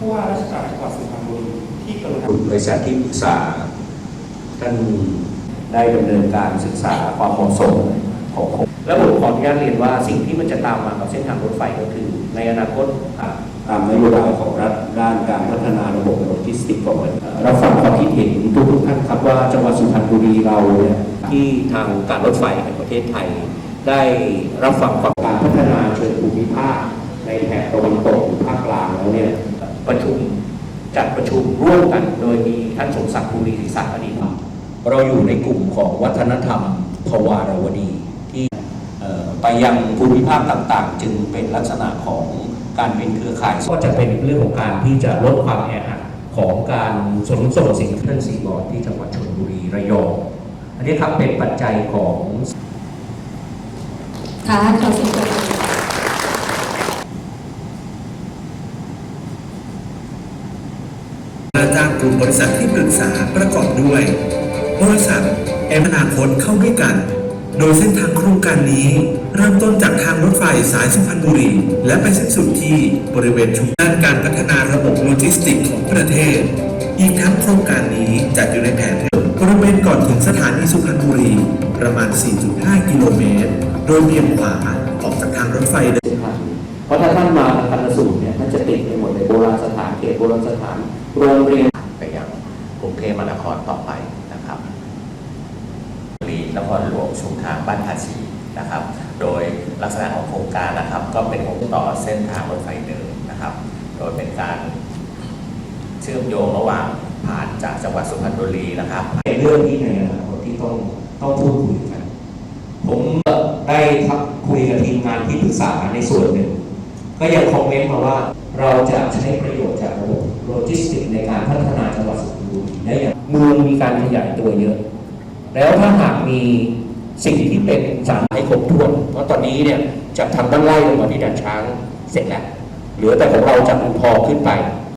ผู้ว่าราชการจังหวัดสุพรรณบุรีที่กรุณาบริษัทที่ปรึกษาท่านได้ดำเนินการศึกษาความเหมาะสมของรงแล้วผมขออนุญาตเรียนว่าสิ่งที่มันจะตามมากับเส้นทางรถไฟก็คือ ในอนาคตตามนโยบายของรัฐด้านการพัฒนาระบบโลจิสติกส์ของเราฟังความคิดเห็นทุกทุกท่านครับว่าจังหวัดสุพรรณบุรีเราเนี่ยที่ทางการรถไฟแห่งประเทศไทย ได้รับฟังความการพัฒนาเชิงภูมิภาคในแถบตะวันตก จัดประชุมร่วมกันโดยมีท่านสมศักดิ์ภูริศิษฐ์อดีตเราอยู่ในกลุ่มของวัฒนธรรมภวารวดีที่เอ่อไปยังภูมิภาคต่างๆ จึงเป็นลักษณะของการเป็นเครือข่ายก็จะเป็นเรื่องของการที่จะลดความแออัดของการสนส่งสินค้าซีบอร์ดที่จังหวัดชลบุรีระยองอันนี้ครับเป็นปัจจัยของค่ะขอเสียงปรบมือ มาจากกลุ่มบริษัทที่ปรึกษาประกอบด้วย บริษัทแอมนาคตเข้าด้วยกัน โดยเส้นทางโครงการนี้ เริ่มต้นจากทางรถไฟสายสุพรรณบุรี และไปสิ้นสุดที่บริเวณชุมด้านการพัฒนาระบบโลจิสติกส์ของประเทศ อีกทั้งโครงการนี้จัดอยู่ในแผนบริเวณก่อนถึงสถานีสุพรรณบุรี ประมาณ 4.5 กิโลเมตร โดยเบี่ยงขวาออกจากทางรถไฟเดิ ราะถ้าท่านมาทางพันสูตรเนี่ยท่านจะติดไปหมดเลยโบราณสถานเขตโบราณสถานโรงเรียนไปยังกรุงเทพมหานครต่อไปนะครับรีนครหลวงชุมทางบ้านภาชีนะครับ โดยลักษณะของโครงการนะครับ ก็เป็นโครงต่อเส้นทางรถไฟเดิมนะครับ โดยเป็นการเชื่อมโยงระหว่างผ่านจากจังหวัดสุพรรณบุรีนะครับเป็นเรื่องที่ในอนาคตที่ต้องต้องพูดคุยกัน ผมได้ทักคุยกับทีมงานที่ปรึกษาในส่วนหนึ่ง ก็ยังคอมเมนต์มาว่าเราจะใช้ประโยชน์จากระบบโลจิสติกในการพัฒนาจังหวัดสุพรรณบุรีได้อย่างเมืองมีการขยายตัวเยอะ แล้วถ้าหากมีสิ่งที่เป็นสารให้ครบถ้วนเพราะตอนนี้เนี่ยจากทางด้านไล่ลงมาที่ด่านช้างเสร็จแล้วเหลือแต่ของเราจากอุพอขึ้นไป